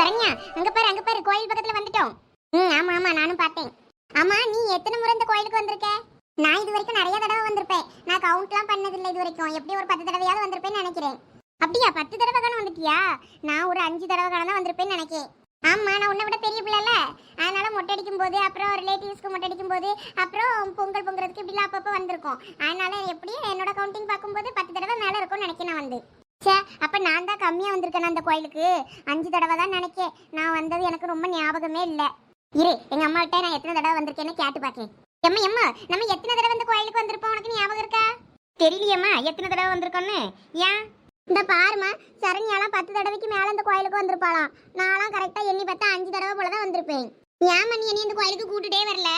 சரண்யா அங்க பாரு அங்க பாரு கோயில் பக்கத்துல வந்துட்டோம். ம் ஆமா ஆமா நானும் பார்த்தேன். ஆமா நீ எத்தனை முறை இந்த கோயிலுக்கு வந்திருக்க? நான் இது வரைக்கும் நிறைய தடவை வந்திருப்பேன். நான் கவுண்ட்லாம் பண்ணதில்லை இது வரைக்கும். எப்படி ஒரு பத்து தடவையாவது வந்திருப்பேன்னு நினைக்கிறேன். அப்படியா பத்து தடவை காண வந்துட்டியா? நான் ஒரு அஞ்சு தடவை காண தான் வந்திருப்பேன்னு நினைக்கிறேன் ஆமா நான் உன்னை விட பெரிய பிள்ளைல அதனால மொட்டை அடிக்கும் போது அப்புறம் ரிலேட்டிவ்ஸ்க்கு மொட்டை அடிக்கும் போது அப்புறம் பொங்கல் பொங்குறதுக்கு இப்படிலாம் அப்பப்போ வந்திருக்கோம். அதனால எப்படியும் என்னோட கவுண்டிங் பார்க்கும்போது பத்து தடவை மேலே இருக்கும்னு நினைக்கிறேன் நான் வந்து. சே அப்ப நான் தான் கம்மியா வந்திருக்கேன் அந்த கோயிலுக்கு. அஞ்சு தடவை தான் நினைக்கேன். நான் வந்தது எனக்கு ரொம்ப ஞாபகமே இல்லை. இரு எங்க அம்மா கிட்ட நான் எத்தனை தடவை வந்திருக்கேன்னு கேட்டு பார்க்கேன் எம்மா எம்மா நம்ம எத்தனை தடவை இந்த கோயிலுக்கு வந்திருப்போம்? உனக்கு ஞாபகம் இருக்கா? தெரியலையம்மா எத்தனை தடவை வந்திருக்கோன்னு? ஏன்? இந்த பாருமா சரண்யாலாம் பத்து தடவைக்கு மேல இந்த கோயிலுக்கு வந்திருப்பாளாம். நான்லாம் கரெக்டா எண்ணி பார்த்தா அஞ்சு தடவை போல தான் வந்திருப்பேன். ஏன் மணி என்னை இந்த கோயிலுக்கு கூட்டிட்டே வரல?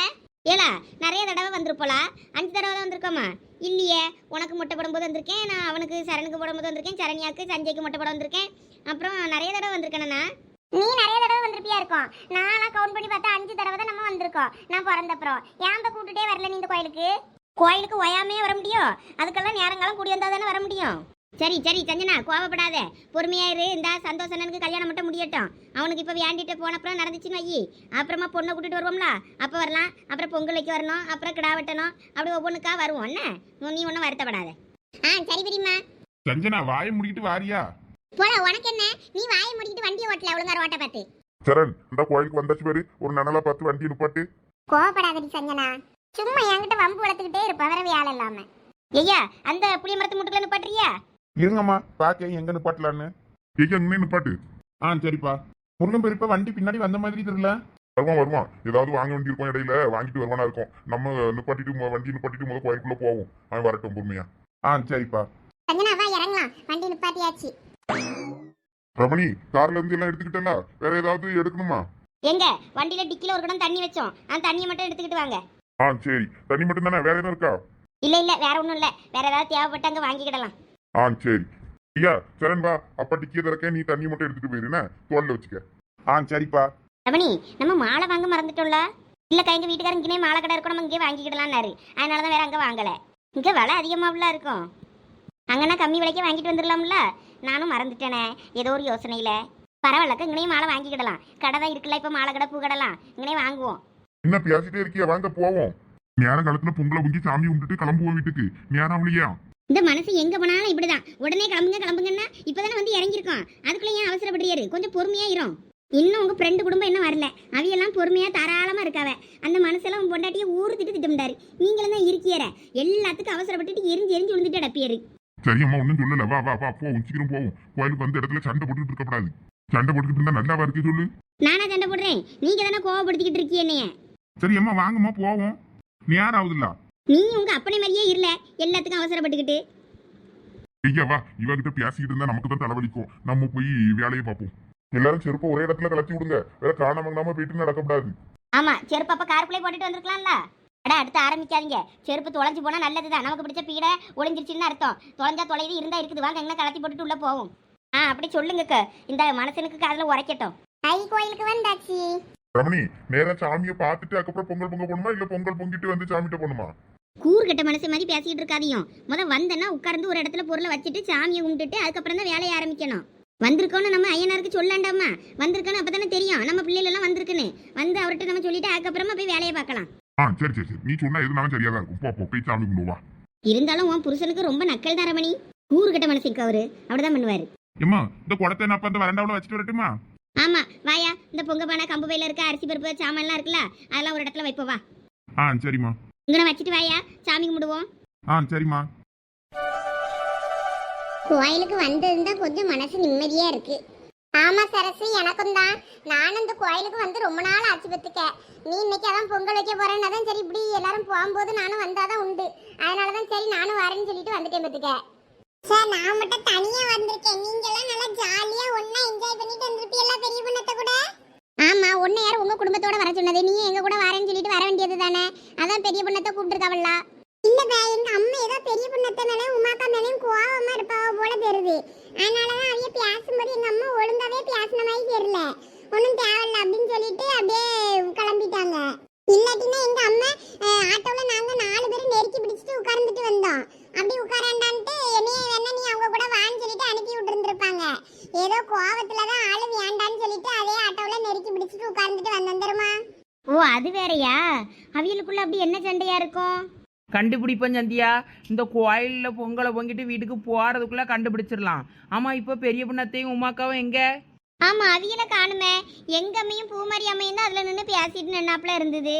ஏலா நிறைய தடவை வந்திருப்போலா? அஞ்சு தடவை தான் வந்திருக்கோமா? இல்லையே உனக்கு முட்டை போடும்போது வந்திருக்கேன் நான் அவனுக்கு சரணுக்கு போடும்போது வந்திருக்கேன் சரணியாக்கு சஞ்சய்க்கு முட்டை போட வந்திருக்கேன். அப்புறம் நிறைய தடவை வந்திருக்கேனா நீ நிறைய தடவை வந்திருப்பியா இருக்கும்? நான்லாம் கவுண்ட் பண்ணி பார்த்தா அஞ்சு தடவை தான் நம்ம வந்திருக்கோம். நான் பிறந்தப்புறம். ஏன் கூப்பிட்டுட்டே வரல நீ இந்த கோயிலுக்கு? கோயிலுக்கு ஒயாமே வர முடியும். அதுக்கெல்லாம் நேரங்காலம் கூடி வந்தால் தானே வர முடியும். சரி சரி சஞ்சனா கோவப்படாத. பொறுமையா இரு இந்த சந்தோஷனனுக்கு கல்யாணம் மட்டும் முடியட்டும். அவனுக்கு இப்போ வேண்டிட்டு போன அப்புறம் நடந்துச்சுன்னு வை அப்புறமா பொண்ணை கூட்டிட்டு வருவோம்ல? அப்போ வரலாம். அப்புறம் பொங்கல் வைக்க வரணும். அப்புறம் கிடா வெட்டணும். அப்படி ஒவ்வொன்றுக்கா வருவோம். என்ன? நீ ஒன்றும் வருத்தப்படாத. ஆ சரி பெரியம்மா சஞ்சனா வாயை முடிக்கிட்டு வாரியா? போல உனக்கு என்ன? நீ வாயை முடிக்கிட்டு வண்டியை ஓட்டல ஒழுங்கார ஓட்ட பார்த்து. சரண் இந்த கோயிலுக்கு வந்தாச்சு பாரு. ஒரு நனலா பார்த்து வண்டி நிப்பாட்டு. கோவப்படாதடி சஞ்சனா. சும்மா என்கிட்ட வம்பு வளர்த்துக்கிட்டே இருப்ப. வேற வேலை இல்லாம. ஐயா அந்த புளிய மரத்து முட்டுல நிப்பாட்டுறியா? இருங்கம்மா பாக்க எங்க நிப்பாட்டலான்னு? எங்க அங்கே நிப்பாட்டு. ஆ சரிப்பா. முருகன் பெரியப்பா வண்டி பின்னாடி வந்த மாதிரி தெரியல. வருவான் வருவான். ஏதாவது வாங்க வேண்டி இருக்கும் இடையில வாங்கிட்டு வருவானா இருக்கும். நம்ம நிப்பாட்டிட்டு மொ- வண்டி நிப்பாட்டிட்டு முதல் கோயிலுக்குள்ள போவோம். அவன் வரட்டும் பொறுமையா. ஆ சரிப்பா. சஞ்சனா வா இறங்கலாம். வண்டி நிப்பாட்டியாச்சு. ரமணி கார்ல இருந்து எல்லாம் எடுத்துக்கிட்டல? வேற ஏதாவது எடுக்கணுமா? எங்க? வண்டியில டிக்கில ஒரு குடம் தண்ணி வச்சோம். அந்த தண்ணியை மட்டும் எடுத்துக்கிட்டு வாங்க. ஆ சரி. தண்ணி மட்டும் தானே வேற எதுவும் இருக்கா? இல்ல இல்ல வேற ஒண்ணும் இல்ல. வேற ஏதாவது தேவைப்பட்டு அங்க வாங்கிக்கிடலாம். ஆ சரி. ஐயா சரண் வா அப்பா டிக்கிய திறக்க நீ தண்ணி மட்டும் எடுத்துட்டு போயிருன தோல்ல வச்சுக்க. ஆ சரிப்பா. ரமணி நம்ம மாலை வாங்க மறந்துட்டோம்ல? இல்ல எங்க வீட்டுக்காரங்க இங்கே மாலை கடை இருக்கும் நம்ம இங்கே வாங்கிக்கிடலாம்னாரு அதனாலதான் வேற அங்க வாங்கல. இங்க விலை அதிகமாவுல இருக்கும். அங்கன்னா கம்மி விலைக்கு வாங்கிட்டு வந்துடலாம்ல நானும் மறந்துட்டேனே ஏதோ ஒரு யோசனையில. பரவாயில்லக்க இங்கேயும் மாலை வாங்கிக்கிடலாம். கடை தான் இருக்குல்ல இப்ப மாலை கடை பூ கடைலாம். இங்கனே வாங்குவோம். என்ன பேசிட்டே இருக்கியா? வாங்க போவோம். நேரம் காலத்துல பொங்கலை பொங்கி சாமி கும்பிட்டுட்டு கிளம்புவோம் வீட்டுக்கு. நேரம் அவளையா இந்த மனசு எங்க போனாலும் இப்படிதான். உடனே கிளம்புங்க கிளம்புங்கன்னா இப்பதானே வந்து இறங்கியிருக்கோம். அதுக்குள்ள ஏன் அவசரப்படுறியாரு கொஞ்சம் பொறுமையா இரும் இன்னும் உங்க ஃப்ரெண்டு குடும்பம் என்ன வரல. அவையெல்லாம் பொறுமையா தாராளமா இருக்காவ. அந்த மனசெல்லாம் உன் பொண்டாட்டிய ஊரு திட்டு திட்டமிட்டாரு. நீங்களும் தான் இருக்கியற. எல்லாத்துக்கும் அவசரப்பட்டுட்டு எரிஞ்சு எரிஞ்சு விழுந்துட்டு அடப்பியாரு சரி அம்மா ஒன்றும் சொல்லல. வா வா வா போவோம். சீக்கிரம் போவோம். கோயிலுக்கு வந்த இடத்துல சண்டை போட்டுக்கிட்டு இருக்கக்கூடாது சண்டை போட்டுக்கிட்டு இருந்தா நல்லாவா இருக்கு சொல்லு. நானா சண்டை போடுறேன்? நீங்க தானே கோவப்படுத்திக்கிட்டு இருக்கீங்க என்னைய? சரி அம்மா வாங்கம்மா போவோம். நேரம் ஆகுதுல்ல நீ உங்க அப்பனை மாதிரியே இருல எல்லாத்துக்கும் அவசரப்பட்டுக்கிட்டு. ஐயா வா. இவகிட்ட பேசிக்கிட்டு இருந்தா நமக்கு தான் தலைவலிக்கும். நம்ம போய் வேலையை பார்ப்போம். எல்லாரும் செருப்பை ஒரே இடத்துல கலத்தி விடுங்க. வேற காணாம நாம போயிட்டு நடக்கக்கூடாது ஆமா செருப்பு அப்ப காருக்குள்ளே போட்டுட்டு வந்திருக்கலாம்ல? அட அடுத்து ஆரம்பிக்காதீங்க. செருப்பு தொலைஞ்சு போனா நல்லதுதான். நமக்கு பிடிச்ச பீடை ஒளிஞ்சிருச்சுன்னு அர்த்தம். தொலைஞ்சா தொலைது இருந்தா இருக்குது. வாங்க எங்க கலத்தி போட்டுட்டு உள்ள போவோம். ஆ அப்படி சொல்லுங்க இந்த மனசனுக்கு காதுல உரைக்கட்டும். ஐ கோயிலுக்கு வந்தாச்சு. ரமணி நேரா சாமியை பார்த்துட்டு அதுக்கப்புறம் பொங்கல் பொங்க போகணுமா? இல்ல பொங்கல் பொங்கிட்டு வந்து சாமிகிட்ட போகணுமா? கூறுகட்ட மனசு மாதிரி பேசிக்கிட்டு இருக்காதையும் முத வந்தேன்னா உட்கார்ந்து ஒரு இடத்துல பொருளை வச்சுட்டு சாமியை கும்பிட்டுட்டு அதுக்கப்புறம் தான் வேலையை ஆரம்பிக்கணும். வந்திருக்கோன்னு நம்ம ஐயனாருக்கு சொல்லாண்டாமா? வந்திருக்கோன்னு அப்பதானே தெரியும். நம்ம பிள்ளைகள் எல்லாம் வந்திருக்குன்னு. வந்து அவர்கிட்ட நம்ம சொல்லிட்டு அதுக்கப்புறமா போய் வேலையை பார்க்கலாம். ஆ சரி சரி சரி. நீ சொன்னா எதுனாலும் சரியா தான் இருக்கும். போ போ போய் சாமி கும்பிடுவா. இருந்தாலும் உன் புருஷனுக்கு ரொம்ப நக்கல் தான் ரமணி. கூறுகட்ட மனசுக்கு அவரு. அப்படிதான் பண்ணுவாரு. ஏம்மா இந்த குடத்தை நான் அப்ப அந்த வரண்டாவில் வச்சுட்டு வரட்டுமா? ஆமா வாயா இந்த பொங்க பானை கம்பு பையில இருக்க அரிசி பருப்பு சாமான்லாம் இருக்குல்ல அதெல்லாம் ஒரு இடத்துல வைப்போம் வா. ஆ சரிம்மா. இங்கே வச்சுட்டு வாயா சாமி கும்பிடுவோம். ஆ சரிம்மா. கோயிலுக்கு வந்திருந்தா கொஞ்சம் மனசு நிம்மதியா இருக்கு. ஆமா சரசு எனக்கும் தான். நானும் இந்த கோயிலுக்கு வந்து ரொம்ப நாள் ஆச்சு பத்துக்க. நீ இன்னைக்கு அதான் பொங்கல் வைக்க போறேன்னா தான் சரி இப்படி எல்லாரும் போகும்போது நானும் வந்தாதான் உண்டு. அதனாலதான் சரி நானும் வரேன்னு சொல்லிட்டு வந்துட்டேன் பத்துக்க. சார் நான் மட்டும் தனியா வந்திருக்கேன். நீங்க எல்லாம் நல்லா ஜாலியா ஒண்ணா என்ஜாய் பண்ணிட்டு வந்திருப்பீங்களா பெரிய பொண்ணத்தை கூட? ஆமா உன்னை யார் உங்க குடும்பத்தோட வர சொன்னது? நீ எங்க கூட வரேன்னு சொல்லிட்டு வர வேண்டியது தானே? அதான் பெரிய பொண்ணத்தை கூப்பிட்டுருக்காவல்ல. இல்லப்பா எங்க அம்மா ஏதோ பெரிய பொண்ணத்தை மேலே உமாக்கா மேலேயும் கோவமா இருப்பாவ போல தெரியுது. அதனாலதான் அவைய பேசும்போது எங்க அம்மா ஒழுங்காவே பேசின மாதிரி தெரியல. ஒன்றும் தேவையில்ல அப்படின்னு சொல்லிட்டு அப்படியே கிளம்பிட்டாங்க. இல்லாட்டினா எங்க அம்மா ஆட்டோல நாங்க நாலு பேரும் நெருக்கி பிடிச்சிட்டு உட்கார்ந்துட்டு வந்தோம். அப்படி உட்காராண்டான்ட்டு என்னைய வேணா நீ அவங்க கூட வான்னு சொல்லிட்டு அனுப்பி விட்டுருந்துருப்பாங்க ஏதோ கோவத்துல தான் ஆளு வேண்டான்னு சொல்லிட்டு அதே ஆட்டோல நெருக்கி பிடிச்சிட்டு உட்கார்ந்துட்டு வந்தேன் தெரியுமா? ஓ அது வேறயா? அவியலுக்குள்ள அப்படி என்ன சண்டையா இருக்கும்? கண்டுபிடிப்பேன் சந்தியா. இந்த கோயிலில் பொங்கலை பொங்கிட்டு வீட்டுக்கு போகிறதுக்குள்ளே கண்டுபிடிச்சிடலாம். ஆமாம் இப்போ பெரிய பொண்ணத்தையும் உமாக்காவும் எங்கே? ஆமா அவியல காணுமே. எங்க அம்மையும் பூமாரி அம்மையும் தான் அதுல நின்று பேசிட்டு நின்னாப்புல இருந்தது.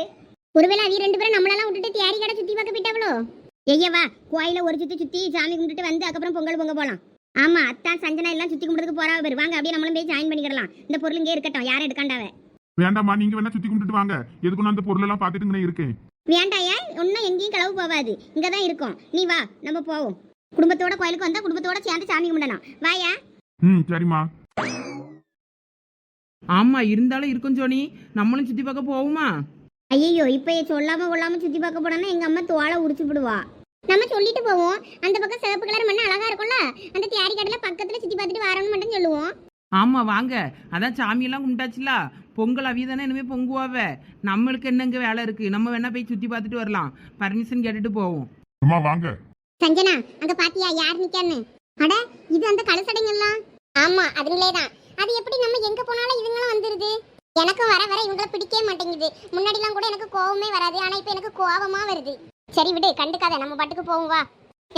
ஒருவேளை அவிய ரெண்டு பேரும் நம்மளெல்லாம் விட்டுட்டு தியாரி கடை சுத்தி பார்க்க போயிட்டாவளோ? ஐயவா கோயில ஒரு சுத்தி சுத்தி சாமி கும்பிட்டுட்டு வந்து அதுக்கப்புறம் பொங்கல் பொங்க போலாம். ஆமா அத்தான் சஞ்சனா எல்லாம் சுத்தி கும்பிடுறதுக்கு போறா பேர் வாங்க அப்படியே நம்மளும் போய் ஜாயின் பண்ணிக்கிடலாம். இந்த பொருள் இங்கே இருக்கட்டும் யாரும் எடுக்காண்டாவ. வேண்டாம்மா நீங்க வேணா சுத்தி கும்பிட்டுட்டு வாங்க. எதுக்கு நான் அந்த பொருள் எல்லாம் பாத்துட்டு இருக்கேன் வேண்டாயா இன்னும் எங்கேயும் களவு போகாது இங்க தான் இருக்கும். நீ வா நம்ம போவோம். குடும்பத்தோட கோயிலுக்கு வந்தா குடும்பத்தோட சேர்ந்து சாமி கும்பிடணும். வாயா? ம் சரிம்மா. ஆமாம் இருந்தாலும் இருக்கும் சோனி நம்மளும் சுற்றி பார்க்க போவோமா? ஐயோ இப்ப சொல்லாம கொள்ளாம சுத்தி பார்க்க போனா எங்க அம்மா தோலை உரிச்சு விடுவா. நம்ம சொல்லிட்டு போவோம். அந்த பக்கம் சிவப்பு கலர் மண்ணு அழகா இருக்கும்ல? அந்த தியாரி கடையில பக்கத்துல சுத்தி பார்த்துட்டு வரணும் மட்டும் சொல்லுவோம். ஆமாம் வாங்க. அதான் சாமியெல்லாம் கும்பிட்டாச்சுல. பொங்கல் அவிய தானே இனிமேல் பொங்குவாவ? நம்மளுக்கு என்னங்க வேலை இருக்குது நம்ம வேணா போய் சுற்றி பார்த்துட்டு வரலாம். பர்மிஷன் கேட்டுட்டு போவோம். அம்மா வாங்க. சஞ்சனா அங்க பாத்தியா? யார் நிக்கான்னு? அட இது அந்த கலசடைங்கெல்லாம் ஆமா அதுங்களே தான் அது எப்படி நம்ம எங்க போனாலும் இதுங்களும் வந்துருது. எனக்கும் வர வர இவங்கள பிடிக்கவே மாட்டேங்குது. முன்னாடிலாம் கூட எனக்கு கோவமே வராது. ஆனா இப்ப எனக்கு கோவமா வருது. சரி விடு கண்டுக்காத நம்ம பாட்டுக்கு போவோம் வா.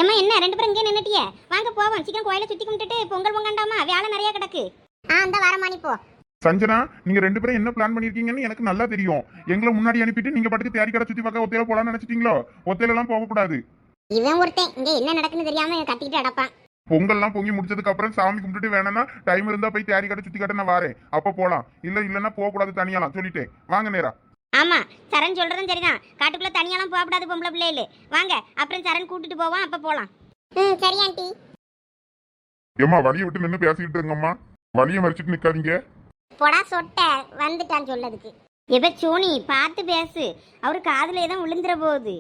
ஏம்மா என்ன ரெண்டு பேரும் இங்கே நின்னுட்டிய? வாங்க போவோம். சீக்கிரம் கோயிலை சுத்தி கும்பிட்டுட்டு பொங்கல் பொங்கண்டாமா? வேலை நிறைய கிடக்கு. ஆ அந்த வரமானி போ. சஞ்சனா நீங்க ரெண்டு பேரும் என்ன பிளான் பண்ணிருக்கீங்கன்னு எனக்கு நல்லா தெரியும். எங்களை முன்னாடி அனுப்பிட்டு நீங்க பாட்டுக்கு தேடி கடை சுத்தி பார்க்க ஒத்தையில போலாம்னு நினைச்சிட்டீங்களோ? ஒத்தையில எல்லாம் போக கூடாது இவன் ஒருத்தன். இங்க என்ன நடக்குன்னு தெரியாம கத்திக்கிட்டு அடப்பான் பொங்கல்லாம் பொங்கி முடிச்சதுக்கு அப்புறம் சாமி கும்பிட்டுட்டு வேணும்னா டைம் இருந்தா போய் தேடி கடை சுத்தி கடை நான் வாரேன். அப்ப போலாம். இல்ல இல்லன்னா போக கூடாது தனியாலாம். சொல்லிட்டேன். வாங்க நேரா. ஆமா சரண் சொல்றதும் சரிதான். காட்டுக்குள்ள தனியாலாம் போகக்கூடாது பொம்பளை பிள்ளைகளு வாங்க அப்புறம் சரண் கூட்டிட்டு போவோம் அப்ப போலாம். ம் சரி ஆண்டி. ஏம்மா வழியை விட்டு நின்று பேசிக்கிட்டு இருங்கம்மா. வழியை மறிச்சிட்டு நிக்காதீங்க. பொடா சொட்ட. வந்துட்டான் சொல்லதுக்கு. எப்ப சோனி பார்த்து பேசு. அவரு காதுல தான் விழுந்துற போகுது.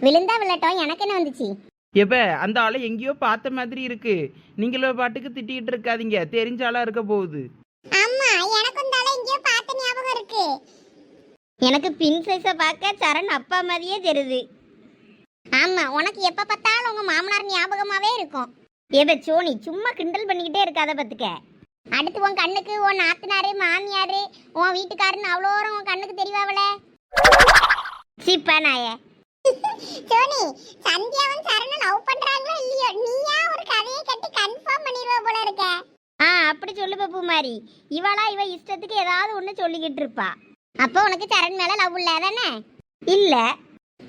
விழுந்தா விழட்டும் எனக்கு என்ன வந்துச்சு? எப்ப அந்த ஆளை எங்கேயோ பார்த்த மாதிரி இருக்கு. நீங்களும் பாட்டுக்கு திட்டிக்கிட்டு இருக்காதீங்க. தெரிஞ்ச ஆளா இருக்க போகுது. ஆமா எனக்கும் தலை எங்கேயோ பார்த்த ஞாபகம் இருக்கு. எனக்கு பின் சைஸை பார்க்க சரண் அப்பா மாதிரியே தெரியுது. ஆமா உனக்கு எப்ப பார்த்தாலும் உங்க மாமனார் ஞாபகமாவே இருக்கும். ஏப சோனி சும்மா கிண்டல் பண்ணிக்கிட்டே இருக்காத பத்துக்க. அடுத்து உன் கண்ணுக்கு உன் நாத்தனாரு மாமியாரு உன் வீட்டுக்காருன்னு அவ்வளோ உன் கண்ணுக்கு தெரியவாவல சிப்பா நாயே சோனி சந்தியாவும் சரணன் லவ் பண்றாங்களோ இல்லையோ? நீயா ஒரு கதையை கட்டி கன்ஃபார்ம் பண்ணிடுவ போல இருக்க. ஆ அப்படி சொல்லு பப்பு மாதிரி இவளா இவ இஷ்டத்துக்கு ஏதாவது ஒண்ணு சொல்லிக்கிட்டு இருப்பா. அப்போ உனக்கு சரண் மேல லவ் இல்ல தானே இல்ல.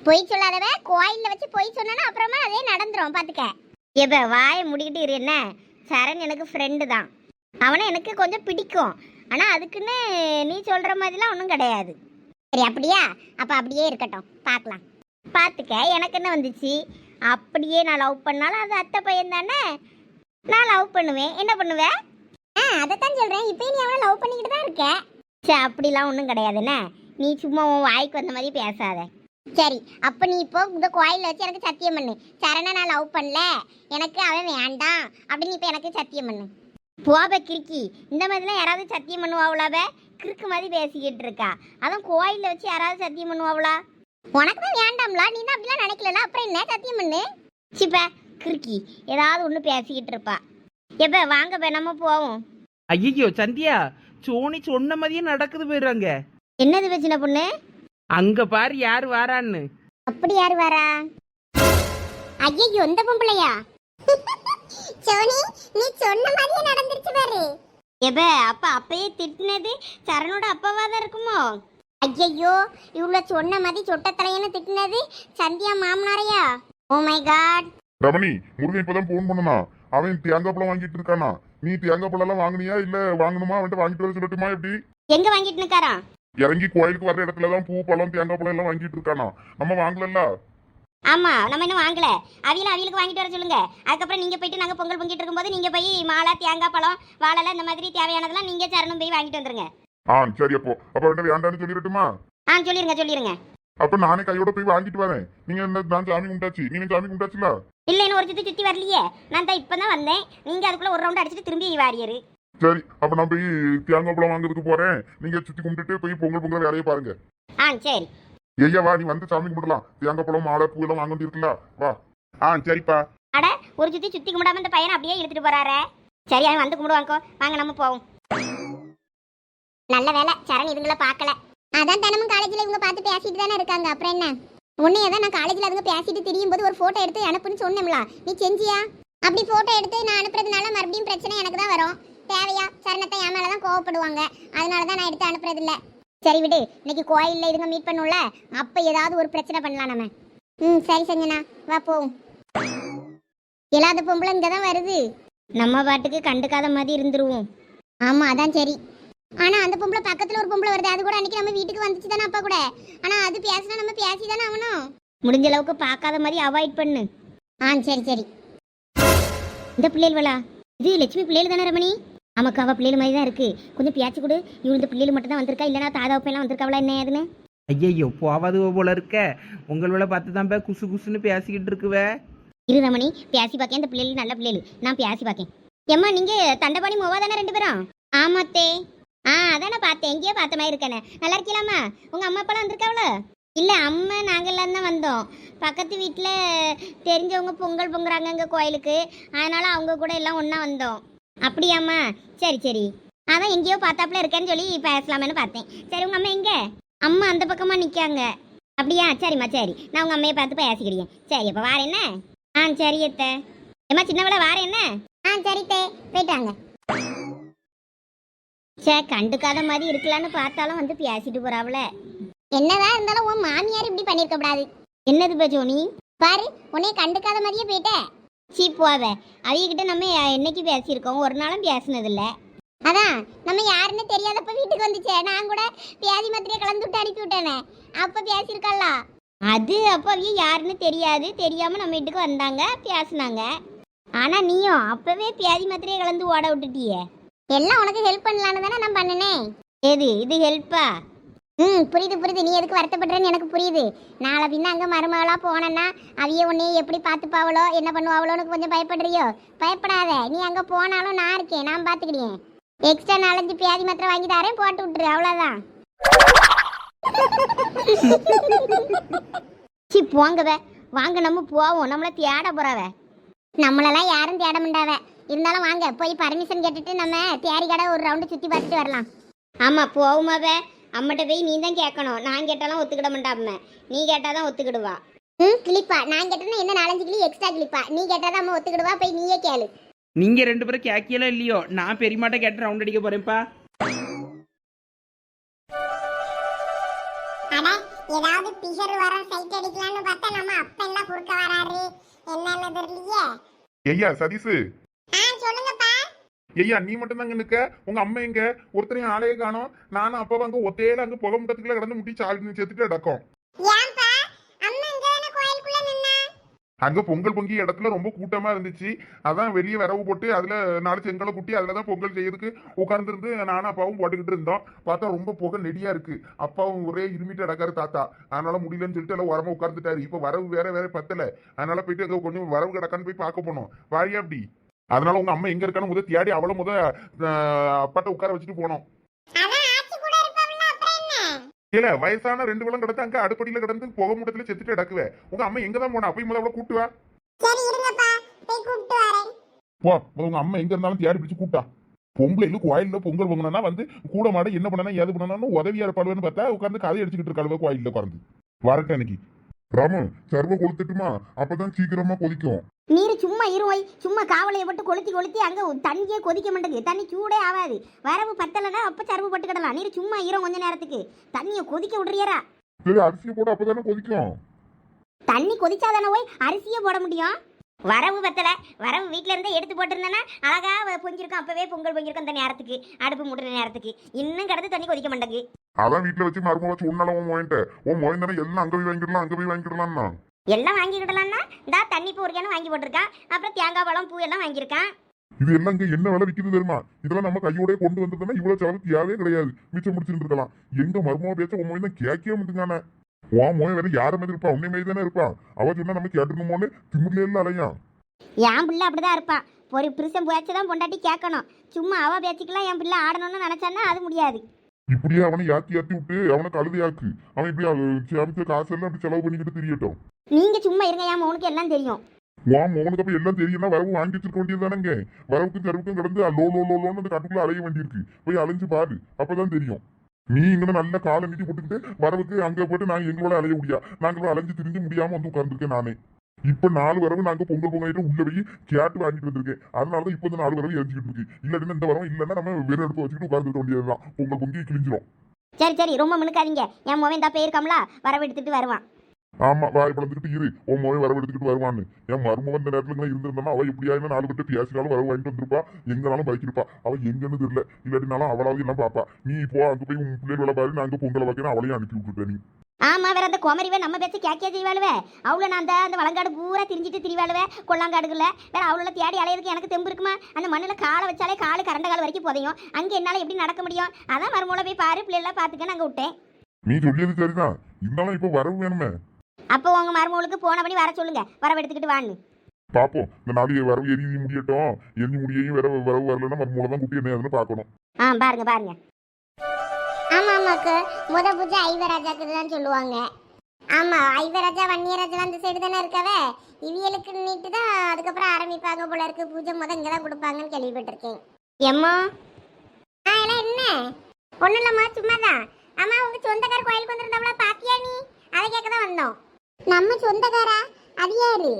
பொய் சொல்லாதவ கோயில்ல வச்சு பொய் சொன்னா அப்புறமா அதே நடந்துரும் பாத்துக்க. எப்ப வாயை முடிக்கிட்டு இரு என்ன? சரண் எனக்கு ஃப்ரெண்டு தான். அவனை எனக்கு கொஞ்சம் பிடிக்கும். ஆனா அதுக்குன்னு நீ சொல்ற மாதிரிலாம் ஒன்றும் கிடையாது. சரி அப்படியா? அப்ப அப்படியே இருக்கட்டும். பார்க்கலாம் பார்த்துக்க எனக்கு என்ன வந்துச்சு? அப்படியே நான் லவ் பண்ணாலும் அது அத்தை பையன் தானே? நான் லவ் பண்ணுவேன். என்ன பண்ணுவேன் ஆ அதைத்தான் சொல்கிறேன் இப்போ நீ அவனை லவ் பண்ணிக்கிட்டு தான் இருக்கேன் சே அப்படிலாம் ஒன்றும் கிடையாதுண்ணே நீ சும்மா உன் வாய்க்கு வந்த மாதிரி பேசாத. சரி அப்போ நீ இப்போ இந்த கோயிலில் வச்சு எனக்கு சத்தியம் பண்ணு. சரணை நான் லவ் பண்ணல. எனக்கு அவன் வேண்டாம். அப்படின்னு இப்போ எனக்கு சத்தியம் பண்ணு. போப கிறுக்கி. இந்த மாதிரிலாம் யாராவது சத்தியம் பண்ணுவாவுளாவ கிறுக்கு மாதிரி பேசிக்கிட்டு இருக்கா. அதான் கோயிலில் வச்சு யாராவது சத்தியம் பண்ணுவாவுளா? உனக்கு தான் வேண்டாம்ல. நீ தான் அப்படிலாம் நினைக்கல அப்புறம் என்ன சத்தியம் பண்ணு? சிப்ப கிறுக்கி. ஏதாவது ஒன்று பேசிக்கிட்டு இருப்பா. எப்ப வாங்க நம்ம போவோம். ஐயோ சந்தியா. சோனி சொன்ன மாதிரியே நடக்குது போயிடுறாங்க. என்னது வச்சின பொண்ணு? அங்க பாரு யார் வாரான்னு. அப்படி யார் வரா? ஐயோ இந்த பொம்பளையா? சோனி நீ சொன்ன மாதிரியே நடந்துருச்சு பாரு. எப்ப அப்ப அப்பயே திட்டினது சரணோட அப்பாவா தான் இருக்குமோ? ஐயையோ இவ்வளோ சொன்ன மாதிரி சொட்ட தலையன்னு திட்டினது சந்தியா மாமனாரையா? Oh my god Ramani Murugan இப்பதான் போன் பண்ணனா. அவன் தேங்காய் பழம் வாங்கிட்டு இருக்கானா? நீ தேங்காய் பழம் எல்லாம் வாங்குனியா? இல்ல வாங்கணுமா? அவன்கிட்ட வாங்கிட்டு வர சொல்லட்டுமா எப்படி? எங்க வாங்கிட்டு நிக்காராம் இறங்கி கோயிலுக்கு வர்ற இடத்துல தான் பூ பழம் தேங்காய் பழம் எல்லாம் வாங்கிட்டு இருக்கானா? நம்ம வாங்கலல்ல? ஆமா நம்ம இன்னும் வாங்கல. அவியல அவியலுக்கு வாங்கிட்டு வர சொல்லுங்க. அதுக்கப்புறம் நீங்க போயிட்டு நாங்க பொங்கல் பொங்கிட்டு இருக்கும்போது நீங்க போய் மாலை தேங்காய் பழம் வாழை இந்த மாதிரி தேவையானதெல்லாம் நீங்க சரணம் போய் வாங்கிட்டு வந்துருங்க. ஆ சரி அப்போ. அப்ப அவன்கிட்ட வேண்டாம்னு சொல்லிடட்டுமா? ஆ சொல்லிருங்க சொல்லிருங்க. அப்ப நானே கையோட போய் வாங்கிட்டு வரேன். நீங்க நான் சாமி கும்பிட்டாச்சு. நீங்க சாமி கும்பிட்டாச்சுல? இல்ல இன்னும் ஒரு சுத்தி சுத்தி வரலையே. நான் தான் இப்பதான் வந்தேன். நீங்க அதுக்குள்ள ஒரு ரவுண்ட் அடிச்சுட்டு திரும்பி வாரியரு. சரி அப்ப நான் போய் தேங்காய் பழம் வாங்குறதுக்கு போறேன். நீங்க சுத்தி கும்பிட்டுட்டு போய் பொங்கல் பொங்கல் வேலையை பாருங்க. ஆ சரி. ஐயா வா நீ வந்து சாமி கும்பிடலாம். தேங்காய் பழம் மாலை பூ எல்லாம் வாங்க வேண்டியிருக்குல்ல வா. ஆ சரிப்பா. அட ஒரு சுத்தி சுத்தி கும்பிடாம இந்த பையனை அப்படியே இழுத்துட்டு போறாரே. சரி அவன் வந்து கும்பிடுவாங்கோ வாங்க நம்ம போவோம். நல்ல வேலை சரண் இதுங்கள பார்க்கல. அதான் தினமும் காலேஜ்ல இவங்க பார்த்து பேசிட்டு தானே இருக்காங்க. அப்புறம் என்ன? உன்னையே தான் நான் காலேஜில் அதுங்க பேசிட்டு தெரியும் போது ஒரு ஃபோட்டோ எடுத்து அனுப்புன்னு சொன்னேம்ல. நீ செஞ்சியா? அப்படி ஃபோட்டோ எடுத்து நான் அனுப்புறதுனால மறுபடியும் பிரச்சனை எனக்கு தான் வரும். தேவையா? சரணத்தை என் மேலே தான் கோவப்படுவாங்க. அதனால தான் நான் எடுத்து அனுப்புறது இல்லை சரி விடு. இன்னைக்கு கோயிலில் இதுங்க மீட் பண்ணும்ல. அப்போ ஏதாவது ஒரு பிரச்சனை பண்ணலாம் நம்ம. ம் சரி சஞ்சனா. வா போவோம். இல்லாத பொம்பளை இங்கே தான் வருது. நம்ம பாட்டுக்கு கண்டுக்காத மாதிரி இருந்துருவோம். ஆமாம் அதான் சரி. ஆனா அந்த பொம்பளை பக்கத்துல ஒரு பொம்பளை வருது. அது கூட அன்னைக்கு நம்ம வீட்டுக்கு வந்துச்சு தானே அப்பா கூட. ஆனா அது பேசினா நம்ம பேசி தானே ஆகணும். முடிஞ்ச அளவுக்கு பார்க்காத மாதிரி அவாய்ட் பண்ணு. ஆ சரி சரி. இந்த பிள்ளைகளா இது லட்சுமி பிள்ளைகள் தானே ரமணி? நமக்கு அவ பிள்ளைகள் மாதிரி தான் இருக்கு. கொஞ்சம் பேச்சு கொடு. இவள் இந்த பிள்ளைகள் மட்டும் தான் வந்திருக்கா? இல்லைனா தாதா எல்லாம் வந்திருக்காவளா என்ன ஏதுன்னு? ஐயையோ போவாதுவோ போல இருக்க. உங்கள் வேலை பார்த்து தான் பே குசு குசுன்னு பேசிக்கிட்டு இருக்குவே. இரு ரமணி பேசி பார்க்கேன் இந்த பிள்ளைகள் நல்ல பிள்ளைகள். நான் பேசி பார்க்கேன் ஏம்மா நீங்க தண்டபாணி மோவா தானே ரெண்டு பேரும்? ஆமாத்தே. ஆ அதானே பார்த்தேன். எங்கேயோ பார்த்த மாதிரி இருக்கேனே. நல்லா இருக்கலாமா உங்கள் அம்மா அப்பாலாம் வந்திருக்காவளோ? இல்லை அம்மா நாங்கள்லாம் தான் வந்தோம். பக்கத்து வீட்டில் தெரிஞ்சவங்க பொங்கல் பொங்குறாங்க அங்கே கோயிலுக்கு. அதனால் அவங்க கூட எல்லாம் ஒன்றா வந்தோம். அப்படியாம்மா? சரி சரி. அதான் எங்கேயோ பார்த்தாப்புல இருக்கேன்னு சொல்லி பேசலாமேன்னு பார்த்தேன். சரி உங்கள் அம்மா எங்கே? அம்மா அந்த பக்கமாக நிற்காங்க அப்படியா? சரிம்மா சரி. நான் உங்கள் அம்மையை பார்த்து பேசிக்கிடுவேன் சரி அப்போ வார என்ன? ஆ சரி அத்தை. ஏம்மா சின்னவளை வார என்ன? ஆ சரித்தே போயிட்டாங்க சே கண்டுக்காத மாதிரி இருக்கலான்னு பார்த்தாலும் வந்து பேசிட்டு போறாவல என்னதான் இருந்தாலும் உன் மாமியார் இப்படி பண்ணிருக்க கூடாது. என்னது பா ஜோனி? பாரு உன்னைய கண்டுக்காத மாதிரியே போயிட்ட. சீ போவ. அவிகிட்ட நம்ம என்னைக்கு பேசியிருக்கோம்? ஒரு நாளும் பேசினதில்ல. அதான் நம்ம யாருன்னு தெரியாதப்ப வீட்டுக்கு வந்துச்சே. நான் கூட வியாதி மாத்திரையை கலந்து விட்டு அனுப்பி விட்டேனே. அப்ப பேசியிருக்கல்ல. அது அப்போ அவிய யாருன்னு தெரியாது. தெரியாம நம்ம வீட்டுக்கு வந்தாங்க பேசுனாங்க. ஆனா நீயும் அப்பவே பியாதி மாத்திரையை கலந்து ஓட விட்டுட்டியே. எல்லாம் உனக்கு ஹெல்ப் பண்ணலான்னு தானே நான் பண்ணினேன் எது இது ஹெல்ப்பா ம் புரியுது புரியுது. நீ எதுக்கு வருத்தப்படுறேன்னு எனக்கு புரியுது. நாளை பின்ன அங்கே மருமகளா போனேன்னா அவிய உன்னைய எப்படி பார்த்துப்பாவளோ என்ன பண்ணுவாவளோன்னு கொஞ்சம் பயப்படுறியோ? பயப்படாத. நீ அங்கே போனாலும் நான் இருக்கேன். நான் பார்த்துக்கிடுவேன் எக்ஸ்ட்ரா நாலஞ்சு பியாதி மாத்திரை வாங்கி தரேன் போட்டு விட்டுரு. அவ்வளோதான் சீ போங்கவே. வாங்க நம்ம போவோம். நம்மள தேட போறவ. நம்மளெல்லாம் யாரும் தேட மாட்டாவ. இருந்தாலும் வாங்க போய் பர்மிஷன் கேட்டுட்டு நம்ம தேரி கடை ஒரு ரவுண்டு சுற்றி பார்த்துட்டு வரலாம். ஆமா போகுமாவே அம்மட்ட போய் நீ தான் கேட்கணும். நான் கேட்டாலும் ஒத்துக்கிட மாட்டாம. நீ கேட்டாதான் ஒத்துக்கிடுவா. ம் கிளிப்பா. நான் கேட்டேன்னா என்ன நாலஞ்சு கிளி எக்ஸ்ட்ரா கிளிப்பா. நீ கேட்டாதான் அம்மா ஒத்துக்கிடுவா போய் நீயே கேளு. நீங்கள் ரெண்டு பேரும் கேட்கலாம் இல்லையோ? நான் பெரியமாட்ட கேட்டு ரவுண்ட் அடிக்க போகிறேன்ப்பா அட ஏதாவது பிகர் வர சைட் அடிக்கலாம்னு பார்த்தா நம்ம அப்ப எல்லாம் குறுக்க வராரு. என்னன்னு தெரியலையே. ஐயா சதீஷு. ஐயா நீ மட்டும் தாங்க நிக்க. உங்க அம்மா எங்க? ஒருத்தரையும் ஆளையே காணோம். நானும் அப்பா அங்க ஒத்தையில அங்க புகை முட்டத்துக்குள்ள கிடந்து முட்டி சாடி செத்துட்டு அடக்கம் அங்க பொங்கல் பொங்கி இடத்துல ரொம்ப கூட்டமா இருந்துச்சு. அதான் வெளியே வரவு போட்டு அதுல நாலு செங்கலை குட்டி அதுலதான் பொங்கல் செய்யறதுக்கு உட்கார்ந்துருந்து நானும் அப்பாவும் போட்டுக்கிட்டு இருந்தோம். பார்த்தா ரொம்ப புகை நெடியா இருக்கு. அப்பாவும் ஒரே இருமிட்டு அடக்காரு தாத்தா. அதனால முடியலன்னு சொல்லிட்டு எல்லாம் உரமா உட்கார்ந்துட்டாரு. இப்ப வரவு வேற வேற பத்தல. அதனால போயிட்டு அங்க கொஞ்சம் வரவு கிடக்கான்னு போய் பார்க்க போனோம். வாரியா அப்படி? அதனால உங்க அம்மா எங்க இருக்கான்னு முத தேடி அவளை முத அப்பாட்ட உட்கார வச்சுட்டு போனோம். இல்ல வயசான ரெண்டு வளம் கிடந்து அங்க அடுப்படியில கிடந்து புகை மூட்டத்துல செத்துட்டு அடக்குவே உங்க அம்மா எங்க தான் போனா? அப்பயும் முதல்ல அவளை கூட்டு வா. சரி இருங்கப்பா. போய் கூப்பிட்டு வரேன். போ உங்க அம்மா எங்க இருந்தாலும் தேடி பிடிச்சு கூட்டா பொம்பளைல கோயில்ல பொங்கல் பொங்கனா வந்து கூட மாட என்ன பண்ணனா ஏது பண்ணனாலும் உதவியா இருப்பாளுன்னு பார்த்தா உட்காந்து கதை அடிச்சுக்கிட்டு இருக்காளுவ கோயில்ல உட்கார்ந்து. வரட்டும் இன்னைக்கு ராமு சர்வ கொளுத்துட்டுமா? அப்பதான் சீக்கிரமா கொதிக்கும். நீர் சும்மா இருவோய் சும்மா காவலையை போட்டு கொளுத்தி கொளுத்தி அங்க தண்ணியே கொதிக்க மாட்டேங்குது. தண்ணி சூடே ஆகாது வரவு பத்தலைன்னா அப்ப சருவு பட்டுக்கிடலாம் நீர் சும்மா ஈரம் கொஞ்ச நேரத்துக்கு. தண்ணியை கொதிக்க விடுறியரா சரி அரிசியை போட்டு அப்பதானே கொதிக்கும். தண்ணி கொதிச்சாதானே போய் அரிசியே போட முடியும். வரவு பத்தல. வரவு வீட்ல இருந்தே எடுத்து போட்டிருந்தேன்னா அழகா பொங்கியிருக்கும் அப்பவே பொங்கல் பொங்கியிருக்கும் அந்த நேரத்துக்கு அடுப்பு மூட்டுற நேரத்துக்கு. இன்னும் கிடந்து தண்ணி கொதிக்க மாட்டேங்குது. அதான் வீட்டுல வச்சு மருமக வச்சு உன்னால உன் மோயின்ட்ட உன் மோயின் தானே எல்லாம் அங்க போய் வாங்கிடலாம் அங்க போய் வாங்கிடலாம்னா? எல்லாம் வாங்கிக்கிடலாம்னா இந்தா தண்ணி பூ இருக்கான்னு வாங்கி போட்டிருக்கான் அப்புறம் தேங்காய் பழம் பூ எல்லாம் வாங்கியிருக்கான் இது எல்லாம் இங்க என்ன விலை விக்குது தெரியுமா? இதெல்லாம் நம்ம கையோட கொண்டு வந்ததுன்னா இவ்வளவு செலவு தேவையே கிடையாது. மிச்சம் முடிச்சுட்டு இருக்கலாம். எங்க மருமக பேச்ச உன் மொழி தான் கேட்கவே மாட்டேங்கானே உன் மொழி வேற யார மாதிரி இருப்பா? உன்னை மாதிரி தானே இருப்பா? அவ சொன்னா நம்ம கேட்டுருமோன்னு திமுர்ல எல்லாம் அலையான் என் பிள்ளை அப்படிதான் இருப்பான் ஒரு புருஷன் பேச்சு தான் பொண்டாட்டி கேட்கணும். சும்மா அவ பேச்சுக்கெல்லாம் என் பிள்ளை ஆடணும்னு நினைச்சான்னா அது முடியாது. இப்படியே அவனை யாத்தி யாத்தி விட்டு அவனை கழுதையாக்கு அவன் இப்படி சேமிச்ச காசெல்லாம் அப்படி செலவு பண்ணிக்கிட்டு தெரியட்டும். நீங்க சும்மா இருங்க என் உனக்கு எல்லாம் தெரியும். வா மோகனுக்கு அப்ப எல்லாம் தெரியும்னா வரவு வாங்கி வச்சிருக்க வேண்டியது தானேங்க. வரவுக்கும் செலவுக்கும் கிடந்து லோ லோ லோ லோன்னு அந்த காட்டுக்குள்ள அலைய வேண்டியிருக்கு. போய் அலைஞ்சு பாரு. அப்பதான் தெரியும். நீ இங்க நல்ல காலை நீட்டி போட்டுக்கிட்டு வரவுக்கு அங்க போயிட்டு நான் எங்களோட அலைய முடியா? நாங்களும் அலைஞ்சு திரிஞ்சு முடியாம வந்து உட்கார்ந்துருக்கேன் நானே. இப்ப நாலு வரவு நாங்க பொங்கல் பொங்கல் உள்ள போய் கேட்டு வாங்கிட்டு வந்திருக்கேன். அதனாலதான் இப்ப இந்த நாலு வரவு இறஞ்சிக்கிட்டு இருக்கு. இல்லாட்டினா இந்த வரவு இல்லைன்னா நம்ம வெறும் எடுத்து வச்சுக்கிட்டு உட்கார்ந்துருக்க வேண்டியதுதான். பொங்கல் பொங்கி கிழிஞ்சிரும். சரி சரி ரொம்ப மினுக்காதீங்க. என் மோவன் தான் போயிருக்கோம்ல? வரவு எடுத்துட்டு வருவான். ஆமா வாய் பழந்துக்கிட்டு இரு. உன் மோய் வரவு எடுத்துக்கிட்டு வருவான்னு. என் மருமகன் இந்த நேரத்துல இருந்திருந்தா அவ எப்படியாவது நாலு பேர்ட்ட பேசினாலும் வரவு வாங்கிட்டு வந்திருப்பா. எங்கனாலும் பைக்கிருப்பா அவ எங்கன்னு தெரியல. இல்லாட்டினாலும் அவளாவது எல்லாம் பாப்பா. நீ இப்போ அங்க போய் உன் பிள்ளைகள பாரு. நான் அங்க பொங்கலை வைக்கிறேன் அவளையும் அனுப்பி விட்டுட்டேன் நீ. ஆமா வேற அந்த குமரிவே நம்ம பேச்சு கேக்கியா செய்வாளுவே. அவ்வளோ நான் அந்த அந்த வளங்காடு பூரா திரிஞ்சிட்டு திரிவாளுவே. கொள்ளாங்காடுகள்ல வேற அவ்வளோ தேடி அலையிறதுக்கு எனக்கு தெம்பு இருக்குமா? அந்த மண்ணில் காலை வச்சாலே காலு கரண்ட கால் வரைக்கும் புதையும். அங்கே என்னால் எப்படி நடக்க முடியும்? அதான் மறுமூல போய் பாரு. பிள்ளைலாம் பார்த்துக்க நாங்கள் விட்டேன். நீ சொல்லியது சரிதான். இருந்தாலும் இப்போ வரவு வேணுமே. அப்போ உங்க மருமகளுக்கு போன பண்ணி வர சொல்லுங்க. வரவு எடுத்துக்கிட்டு வான்னு. பாப்போம். இந்த நாளைக்கு வரவு எரி முடியட்டும். எரி முடியையும் வேற வரவு வரலன்னா மறுமூலம் தான் குட்டி என்ன பார்க்கணும். ஆ பாருங்க பாருங்க. ஆமா ஆமாக்கு முத பூஜை ஐவராஜாக்கு தான் சொல்லுவாங்க. ஆமா ஐவராஜா வன்னியராஜா அந்த சைடு தானே இருக்கவே? இவியலுக்கு நீட்டு தான் அதுக்கப்புறம் ஆரம்பிப்பாங்க போல இருக்கு. பூஜை முத இங்க தான் கொடுப்பாங்கன்னு கேள்விப்பட்டிருக்கேன். எம்மா? ஆ எல்லாம் என்ன? ஒண்ணும் இல்லம்மா சும்மாதான். ஆமா உங்க சொந்தக்கார கோயிலுக்கு வந்திருந்தவள பாத்தியா நீ? அதை கேட்க தான் வந்தோம். நம்ம சொந்தக்காரா? அது யாரு?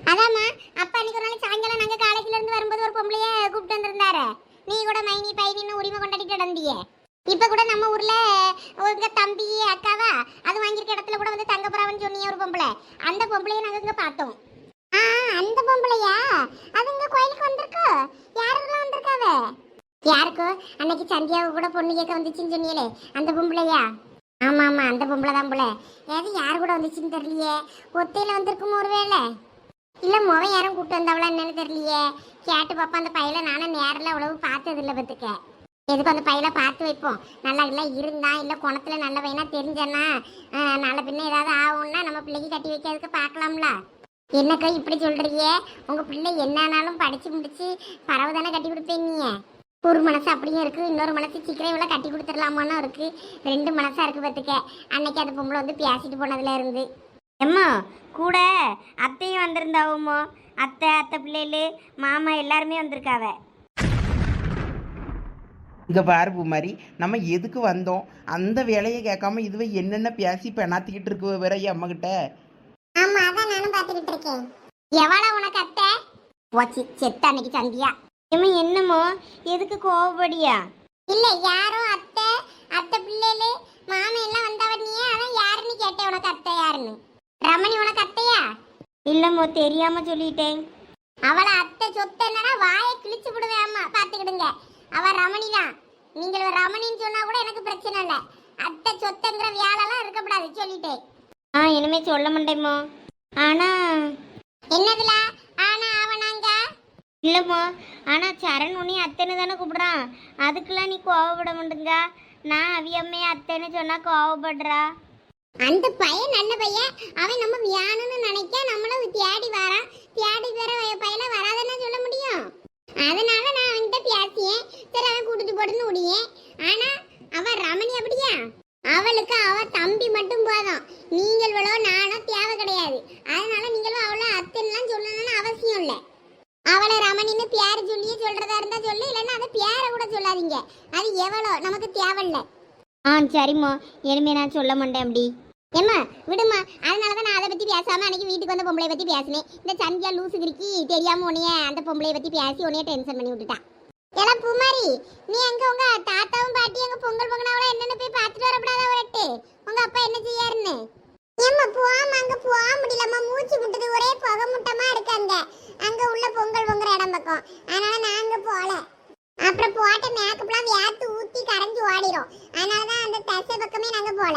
அதாம்மா அப்பா அன்னைக்கு ஒரு நாள் சாயங்காலம் நாங்க காலேஜ்ல இருந்து வரும்போது ஒரு பொம்பளைய கூப்பிட்டு வந்திருந்தாரு. நீ கூட மைனி பைனின்னு உரிமை கொண்டாடிட்டு நடந்திய. இப்ப கூட நம்ம ஊர்ல உங்க தம்பி அக்காவா? அது வாங்கியிருக்க இடத்துல கூட வந்து தங்கப்புறாவன்னு சொன்னியே ஒரு பொம்பளை. அந்த பொம்பளைய நாங்க இங்க பார்த்தோம். ஆ அந்த பொம்பளையா? அது இங்க கோயிலுக்கு வந்திருக்கோ? யாருக்கெல்லாம் வந்திருக்காவ? யாருக்கோ? அன்னைக்கு சந்தியாவை கூட பொண்ணு கேட்க வந்துச்சுன்னு சொன்னியலே அந்த பொம்பளையா? ஆமாம் ஆமாம் அந்த பொம்பளை தான் போல. ஏது யார் கூட வந்துச்சுன்னு தெரியலையே. ஒத்தையில் வந்திருக்குமோ ஒருவேளை? இல்லை முகம் யாரும் கூப்பிட்டு வந்தவளா என்னன்னு தெரியலையே. கேட்டு பார்ப்போம் அந்த பையில நானும் நேரில் அவ்வளவு பார்த்தது இல்லை பத்துக்க. எதுக்கு அந்த பையில பார்த்து வைப்போம்? நல்லா இல்லை இருந்தா இல்லை குணத்தில் நல்ல பையனா தெரிஞ்சனா நல்ல பின்ன ஏதாவது ஆகும்னா நம்ம பிள்ளைக்கு கட்டி வைக்கிறதுக்கு பார்க்கலாம்ல. என்னக்கா இப்படி சொல்கிறீங்க உங்கள் பிள்ளை என்னானாலும் படித்து முடித்து பறவை தானே கட்டி கொடுப்பேன் ஒரு மனசு அப்படியும் இருக்கு. இன்னொரு மனசு சீக்கிரம் இவ்வளோ கட்டி கொடுத்துடலாமான்னு இருக்கு. ரெண்டு மனசா இருக்கு பார்த்துக்க அன்னைக்கு அந்த பொம்பளை வந்து பேசிட்டு போனதுல இருந்து. எம்மா கூட அத்தையும் வந்திருந்தாவுமோ அத்தை அத்தை பிள்ளைகளு மாமா எல்லாருமே வந்திருக்காவ. இங்கே பாரு பூமாரி நம்ம எதுக்கு வந்தோம்? அந்த வேலையை கேட்காம இதுவை என்னென்ன பேசி பெணாத்திக்கிட்டு இருக்கு வேற என் அம்மகிட்ட? ஆமா அதான் நானும் பார்த்துக்கிட்டு இருக்கேன். எவ்வளோ உனக்கு அத்தை? போச்சு செத்த அன்னைக்கு சந்தியா. எம்மா என்னமோ எதுக்கு கோவப்படியா? இல்ல யாரோ அத்தை அத்தை பிள்ளைகளு மாமன் எல்லாம் வந்தவ நீ அதான் யாருன்னு கேட்டேன் உனக்கு அத்தை யாருன்னு. ரமணி உனக்கு அத்தையா? இல்லைம்மோ தெரியாம சொல்லிட்டேன். அவளை அத்தை சொத்து என்னன்னா வாயை கிழிச்சு விடுவேன் பாத்துக்கிடுங்க அவ ரமணி தான். நீங்கள் ரமணின்னு சொன்னா கூட எனக்கு பிரச்சனை இல்லை. அத்தை சொத்துங்கிற வியாழெல்லாம் இருக்கக்கூடாது சொல்லிட்டேன். ஆ இனிமே சொல்ல மாட்டேம்மா. ஆனா என்னதுல? ஆனா இல்லைம்மா. ஆனால் சரண் உனி அத்தைன்னு தானே கூப்பிட்றான். அதுக்கெல்லாம் நீ கோவப்பட மாட்டேங்கா. நான் அவியம்மையை அத்தைன்னு சொன்னால் கோவப்படுறா. அந்த பையன் நல்ல பையன். அவன் நம்ம வியானுன்னு நினைக்க நம்மளும் தேடி வரான் தேடி வர பையனை வராதுன்னு சொல்ல முடியும். அதனால நான் அவன்கிட்ட பேசியேன். சரி அவன் கூட்டிட்டு போட்டுன்னு விடியேன் ஆனால் அவன் ரமணி அப்படியா? அவளுக்கு அவ தம்பி மட்டும் போதும். நீங்களோ நானும் தேவை கிடையாது. அதனால நீங்களும் அவளை அத்தைன்னுலாம் சொல்லணும்னு அவசியம் இல்லை. அவளை ரமணின்னு பேர் சொல்லியே சொல்றதா இருந்தா சொல்லு இல்லைன்னா அதை பேரை கூட சொல்லாதீங்க. அது எவ்வளோ? நமக்கு தேவையில்ல. ஆ சரிம்மா. இனிமே நான் சொல்ல மாட்டேன் அப்படி. ஏம்மா விடுமா அதனால தான் நான் அதை பத்தி பேசாமல் அன்னைக்கு வீட்டுக்கு வந்த பொம்பளை பத்தி பேசினேன். இந்த சந்தியா லூசு கிறுக்கி தெரியாம உன்னைய அந்த பொம்பளையை பத்தி பேசி உன்னைய டென்ஷன் பண்ணி விட்டுட்டான் எல்லாம் பூமாரி நீ அங்க உங்க தாத்தாவும் பாட்டி அங்க பொங்கல் பொங்கனாவளா என்னன்னு போய் பார்த்துட்டு வரப்படாத ஒரட்டு உங்க அப்பா என்ன செய்யாருன்னு? ஏம்மா போகாம அங்க போக முடியலம்மா. மூச்சு முட்டுது. ஒரே புகை முட்டமாக இருக்கு அங்கே. அங்க உள்ள பொங்கல் பக்கம் அதனால நான் அங்க போல. அப்புறம் போட்ட மேக்கப்லாம் வியாத்து ஊத்தி கரைஞ்சு ஓடிரும். அதனால தான் அந்த தசை பக்கமே நாங்க போல.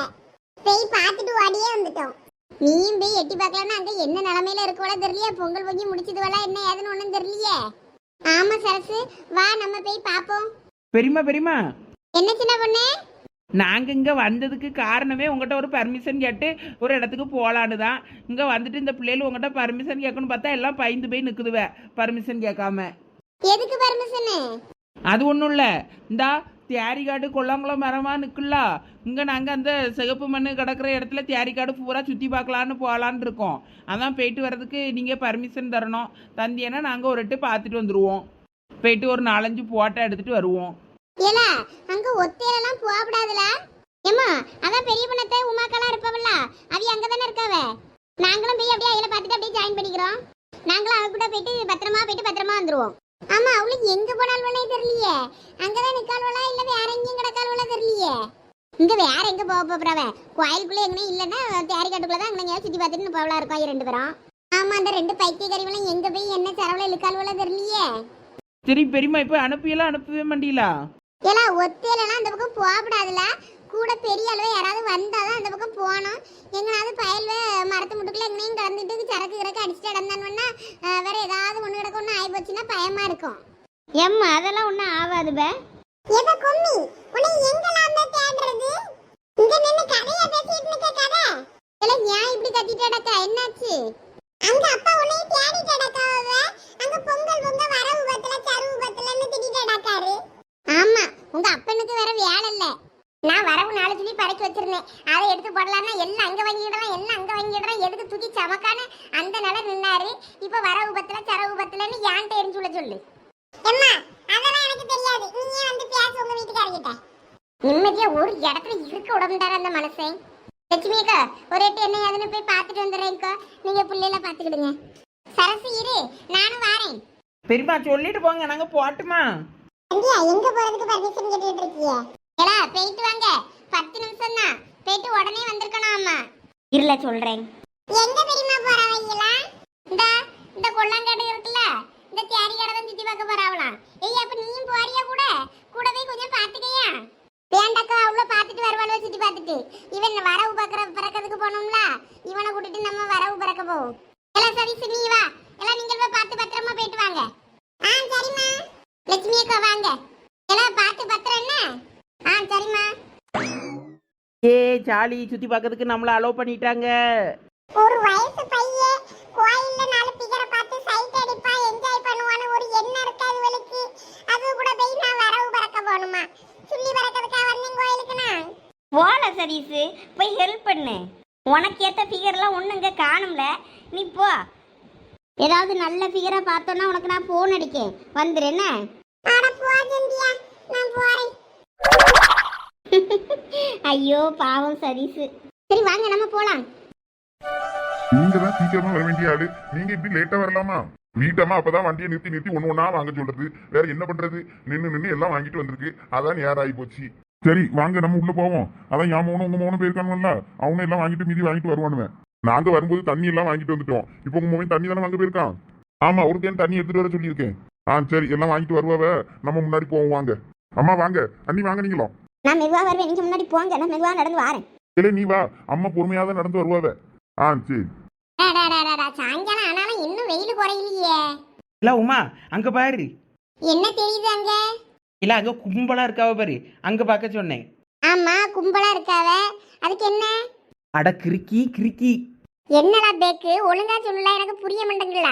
போய் பார்த்துட்டு ஓடியே வந்துட்டோம். நீயும் போய் எட்டி பார்க்கலன்னா அங்க என்ன நிலமையில இருக்கோல தெரியலையே? பொங்கல் பொங்கி முடிச்சதுவெல்லாம் என்ன ஏதுன்னு ஒண்ணும் தெரியலையே? ஆமா சரசு வா நம்ம போய் பாப்போம் பெரியமா பெரியமா என்ன சின்ன பொண்ணு? நாங்கள் இங்கே வந்ததுக்கு காரணமே உங்கள்கிட்ட ஒரு பர்மிஷன் கேட்டு ஒரு இடத்துக்கு போகலான்னு தான் இங்கே வந்துட்டு இந்த பிள்ளைகள் உங்கள்கிட்ட பர்மிஷன் கேட்கணும்னு பார்த்தா எல்லாம் பயந்து போய் நிற்குதுவே பர்மிஷன் கேட்காம. எதுக்கு பர்மிஷன் அது ஒன்றும் இல்லை. இந்தா தேரிக்காடு கொல்லாங்குளம் மரமா நிற்கல இங்கே நாங்கள் அந்த சிகப்பு மண்ணு கிடக்கிற இடத்துல தேரிக்காடு பூரா சுற்றி பார்க்கலான்னு போகலான்னு இருக்கோம். அதான் போயிட்டு வர்றதுக்கு நீங்கள் பர்மிஷன் தரணும். தந்தியன்னா நாங்கள் ஒரு எட்டு பார்த்துட்டு வந்துடுவோம் போயிட்டு ஒரு நாலஞ்சு போட்டோ எடுத்துகிட்டு வருவோம். ஏல அங்க ஒத்தையிலலாம் போகக்கூடாதுல ஏம்மா அதான் பெரிய பொண்ணத்தை உமாக்கெல்லாம் இருப்பவல்ல? அது அங்க தானே இருக்காவ? நாங்களும் போய் அப்படியே அதில் பார்த்துட்டு அப்படியே ஜாயின் பண்ணிக்கிறோம். நாங்களும் அவ கூட போயிட்டு பத்திரமா போயிட்டு பத்திரமா வந்துருவோம். ஆமா அவளுக்கு எங்க போனால்வனே தெரியலையே. அங்கதான் நிக்கால்வலா இல்ல வேற எங்கேயும் கிடக்கால்வலா தெரியலையே. இங்க வேற எங்க போக போறவ? கோயிலுக்குள்ள எங்கேயும் இல்லைன்னா தேரிக்காட்டுக்குள்ள தான் அங்கே சுத்தி பார்த்துட்டு போவலா இருக்கோம் ரெண்டு பேரும். ஆமா அந்த ரெண்டு பைத்தியக்காரிகளும் எங்க போய் என்ன செலவுல இழுக்கால்வலா தெரியலையே. சரி பெரியம்மா இப்போ அனுப்பியெல்லாம் அனுப்பவே மாட்டீங்களா? ஏலா ஒத்தையிலலாம் அந்த பக்கம் போகக்கூடாதுல. கூட பெரிய அளவு யாராவது வந்தாதான் அந்த பக்கம் போகணும். எங்கனாவது பயல்வ மரத்து முட்டுக்குள்ள எங்கேயும் கலந்துட்டு சரக்கு கிடக்கு அடிச்சுட்டு இடந்தானுன்னா வேற ஏதாவது ஒன்று கிடக்கு ஒன்று ஆகி போச்சுன்னா பயமா இருக்கும். எம்மா அதெல்லாம் ஒன்றும் ஆகாது பே. எத கொம்மி உன்னை எங்கெல்லாம் தான் தேடுறது? இங்க நின்னு கதையா பேசிட்டு நிக்க கதை? இல்ல ஏன் இப்படி கத்திட்டு அடக்கா என்னாச்சு? அங்க அப்பா உன்னை தேடிட்டு அடக்காவ அங்க பொங்கல் பொங்க வர உபத்துல சரு உபத்துலன்னு திட்டிட்டு அடக்காரு ஆமா உங்க அப்பனுக்கு வேற வேலை இல்ல. நான் வரவு நாலு சொல்லி பறக்க வச்சிருந்தேன். அதை எடுத்து போடலாம்னா எல்லாம் அங்க வாங்கிடுறேன் எல்லாம் அங்க வாங்கிடுறேன் எதுக்கு தூக்கி சமக்கான அந்த நிலை நின்னாரு. இப்ப வரவு பத்துல சரவு பத்துலன்னு ஏன்ட்ட எரிஞ்சு விட சொல்லு. அம்மா அதெல்லாம் எனக்கு தெரியாது. நீயே வந்து பேச உங்க வீட்டுக்காரர்கிட்ட. நிம்மதியா ஒரு இடத்துல இருக்க விடமாட்டாரு அந்த மனசை லட்சுமிக்கா ஒரு எட்டு என்ன போய் பார்த்துட்டு வந்துடுறேன்க்கா நீங்க பிள்ளைல பார்த்துக்கிடுங்க. சரசு இரு நானும் வாரேன். பெரியம்மா சொல்லிட்டு போங்க. நாங்கள் போட்டுமா? அண்டியா எங்க போறதுக்கு பர்மிஷன் கேட்டுட்டு இருக்கீங்க ஏலா போயிட்டு வாங்க. பத்து நிமிஷம் தான் போயிட்டு உடனே வந்திருக்கணும் அம்மா. இருல சொல்றேன். எங்க தெரியுமா போறவங்களா இந்த இந்த கொல்லாங்காடு இருக்குல்ல? இந்த தேரி கடை தான் சுத்தி பார்க்க போறாவலாம் ஏய் அப்ப நீயும் போறியா கூட? கூடவே கொஞ்சம் பாத்துக்கையா வேண்டாக்கா அவ்வளோ பார்த்துட்டு வருவாளோ சுத்தி பார்த்துட்டு. இவன் வரவு பார்க்கற பிறக்கிறதுக்கு போகணும்ல? இவனை கூட்டிட்டு நம்ம வரவு பிறக்க போவோம். எல்லாம் சரி நீ வா. எல்லாம் நீங்கள் போய் பார்த்து பத்திரமா போயிட்டு வாங்க. ஆ சரிம்மா. லட்சுமி அக்கா வாங்க. எல்லாம் பார்த்து பத்திரம் என்ன? ஆ சரிம்மா. ஏ ஜாலி. சுற்றி பார்க்கறதுக்கு நம்மளை அலோவ் பண்ணிட்டாங்க. ஒரு வயசு பையன் கோயில்ல நாலு பிகரை பார்த்து சைட் அடிப்பா என்ஜாய் பண்ணுவான்னு ஒரு எண்ணம் இருக்கா இவளுக்கு அது கூட போய் நான் வரவு பறக்க போகணுமா? சுள்ளி பறக்கிறதுக்கா வந்தேன் கோயிலுக்கு நான்? போல சதீஷு. போய் ஹெல்ப் பண்ணு. உனக்கு ஏற்ற ஃபிகர்லாம் ஒன்றும் இங்கே காணும்ல. நீ போ. ஏதாவது நல்ல ஃபிகரா பார்த்தோன்னா உனக்கு நான் போன் அடிக்கேன். வந்துரு என்ன? ஐயோ பாவம் சதீஷு சரி வாங்க நம்ம போலாம். நீங்க தான் சீக்கிரமா வர வேண்டிய ஆளு. நீங்க இப்படி லேட்டா வரலாமா? வீட்டம்மா அப்பதான் வண்டியை நிறுத்தி நிறுத்தி ஒண்ணு ஒண்ணா வாங்க சொல்றது. வேற என்ன பண்றது? நின்னு நின்னு எல்லாம் வாங்கிட்டு வந்திருக்கு. அதான் நேரம் ஆகி போச்சு. சரி வாங்க நம்ம உள்ள போவோம். அதான் என் மோனும் உங்க மோனும் போயிருக்காங்கல்ல அவங்க எல்லாம் வாங்கிட்டு மீதி வாங்கிட்டு வருவானுவேன். நாங்க வரும்போது தண்ணி எல்லாம் வாங்கிட்டு வந்துட்டோம். இப்போ உங்க மோவன் தண்ணி தானே வாங்க போயிருக்கான்? ஆமா ஒரு கேன் தண்ணி எடுத்துட்டு வர சொல்லியிருக்கேன். ஆ சரி எல்லாம் வாங்கிட்டு வருவாவ. நம்ம முன்னாடி போவோம் வாங்க. அம்மா வாங்க. அண்ணி வாங்க நீங்களும். நான் மெதுவாக வருவேன். நீங்கள் முன்னாடி போங்க. நான் மெதுவாக நடந்து வரேன். இல்லை நீ வா. அம்மா பொறுமையா தான் நடந்து வருவாவ. ஆ சரி. அடாடாடாடா, சாயங்காலம் ஆனாலும் இன்னும் வெயில் குறையிலையே. இல்லை உமா அங்கே பாரு. என்ன தெரியுது அங்க? இல்லை அங்கே கும்பலாக இருக்காவ பாரு. அங்கே பார்க்க சொன்னேன். ஆமா கும்பலா இருக்காவ. அதுக்கு என்ன? அட கிறுக்கி கிறுக்கி. என்னடா பேக்கு? ஒழுங்கா சொல்லல எனக்கு புரிய மாட்டேங்குதுல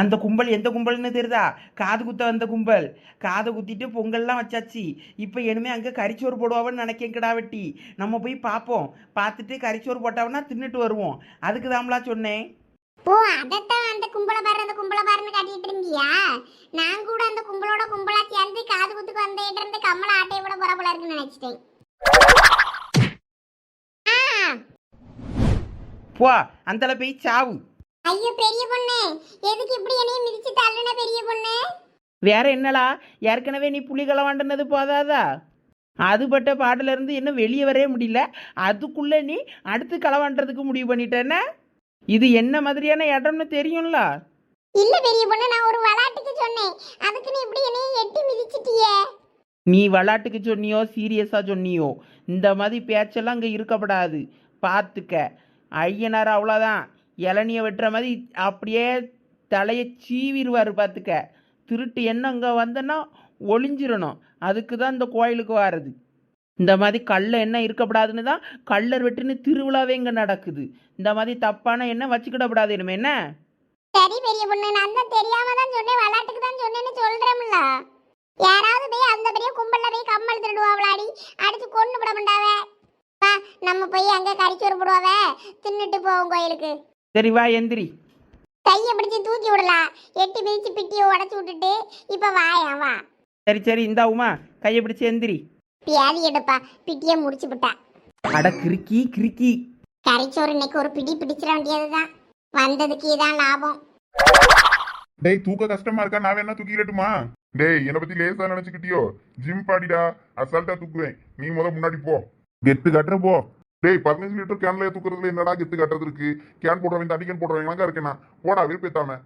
அந்த கும்பல் எந்த கும்பல்னு தெரியுதா? காது குத்த வந்த கும்பல். காதை குத்திட்டு பொங்கல்லாம் வச்சாச்சு. இப்போ இனிமே அங்கே கறிச்சோறு போடுவாவன்னு நினைக்கேன் கிடாவட்டி நம்ம போய் பார்ப்போம். பார்த்துட்டு கறிச்சோறு போட்டாவன்னா தின்னுட்டு வருவோம். அதுக்கு தாம்லா சொன்னேன். ஓ அதத்தான் அந்த கும்பல பாரு அந்த கும்பல பாருன்னு காட்டிட்டு இருந்தியா? நான் கூட அந்த கும்பலோட கும்பலா சேர்ந்து காது குத்துக்கு வந்துட்டு இருந்து கம்மல ஆட்டையை விட போற போல இருக்குன்னு நினைச்சிட்டேன். போ அந்தல போய் சாவு. ஐயோ பெரிய பொண்ணு. எதுக்கு இப்படி என்னைய மிதிச்சு தள்ளுன பெரிய பொண்ணு? வேற என்னலா ஏற்கனவே நீ புலிகளை வாண்டினது போதாதா? அதுபட்ட பாடல இருந்து இன்னும் வெளியே வரவே முடியல. அதுக்குள்ள நீ அடுத்து களவாண்டுறதுக்கு முடிவு பண்ணிட்டேன்னா இது என்ன மாதிரியான இடம்னு தெரியும்ல? இல்ல பெரிய பொண்ணு நான் ஒரு விளையாட்டுக்கு சொன்னேன். அதுக்கு நீ இப்படி என்னைய எட்டி மிதிச்சிட்டியே? நீ விளாட்டுக்கு சொன்னியோ சீரியஸாக சொன்னியோ? இந்த மாதிரி பேச்செல்லாம் இங்கே இருக்கப்படாது. பார்த்துக்க ஐயனார் அவ்வளோதான் இளநிய வெட்டுற மாதிரி அப்படியே தலையை சீவிடுவார் பார்த்துக்க. திருட்டு என்ன இங்கே வந்தேன்னா ஒளிஞ்சிடணும் அதுக்கு தான் இந்த கோயிலுக்கு வர்றது இந்த மாதிரி கல்லை என்ன இருக்கப்படாதுன்னு தான் கல்லர் வெட்டுன்னு திருவிழாவே இங்கே நடக்குது. இந்த மாதிரி தப்பான எண்ணம் வச்சுக்கிடப்படாது இனிமே என்ன? சரி பெரிய பொண்ணு நான் தான் தெரியாம தான் சொன்னேன் விளையாட்டுக்கு தான் சொன்னேன்னு சொல்றேன்ல யாராவது போய் அந்த பெரிய கும்பல்ல போய் கம்மல் திருடுவாவளாடி அடிச்சு கொண்டு விட மாட்டாவே நம்ம போய் அங்கே கறிச்சோறு போடுவாவே. தின்னுட்டு போவோம் கோயிலுக்கு. சரி வா எந்திரி. கையை பிடிச்சு தூக்கி விடலாம் எட்டி பிடிச்சு பிட்டியை உடச்சு விட்டுட்டு இப்ப வாயா வா. சரி சரி இந்தா உமா. கையை பிடிச்சி எந்திரி. பியாதி எடுப்பா. பிட்டியை முடிச்சு விட்டா அட கிறுக்கி கிறுக்கி. கறிச்சோறு இன்னைக்கு ஒரு பிடி பிடிச்சிட வேண்டியதுதான் வந்ததுக்கு இதான் லாபம். டேய் தூக்க கஷ்டமா இருக்கா? நான் வேணா தூக்கிடட்டுமா? டேய் என்னை பத்தி லேசா நினைச்சுக்கிட்டியோ? ஜிம் பாடிடா. அசால்ட்டா தூக்குவேன். நீ முத முன்னாடி போ. கெத்து கட்டுற போ. டேய் பதினஞ்சு லிட்டர் கேன்ல தூக்குறதுல என்னடா கெத்து கட்டுறது இருக்கு? கேன் போடுறவன் தண்ணி கேன் போடுறவங்க இருக்கேன்? போடா விருப்பத்தாம.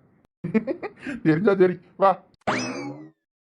தெரிஞ்சா சரி வா.